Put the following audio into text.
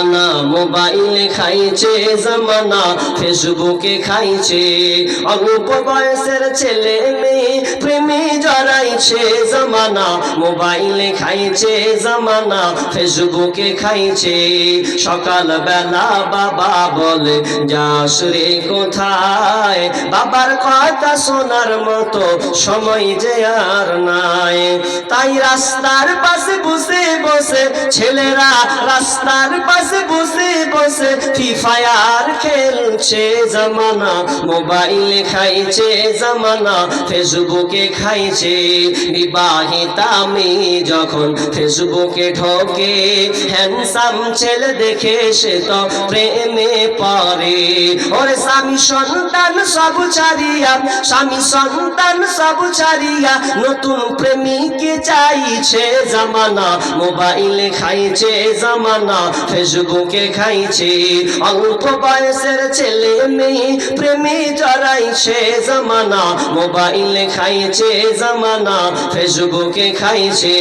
জামানা মোবাইলে খাইছে জামানা ফেসবুকে খাইছে। অল্প বয়সের ছেলে মেয়ে প্রেমে জড়াইছে জামানা, মোবাইলে খাইছে জামানা ফেসবুকে খাইছে। সকাল বেলা বাবা বলে, যাস রে কোথায়? বাবার কথা শোনার মতো সময় যে আর নাই। তাই রাস্তার পাশে বসে বসে ছেলেরা রাস্তার পাশে বসে বসে ফ্রি ফায়ার খেলছে জামানা, মোবাইলে খাইছে জামানা ফেসবুকে খাইছে বিবাহিতা মেয়ে যখন ফেসবুকে ঢোকে। হ্যান্ডসাম ছেলে দেখে সে তো প্রেমে পড়ে। ওরে স্বামী সন্তান সব ছাড়িয়া, স্বামী সন্তান সব ছাড়িয়া নতুন প্রেমিকে চাইছে জামানা, মোবাইলে খাইছে জামানা, ফেসবুকে খাইছে। অল্প বয়সের ছেলে মেয়ে, প্রেমে জড়াইছে জামানা। মোবাইলে খাইছে জামানা, ফেসবুকে খাইছে।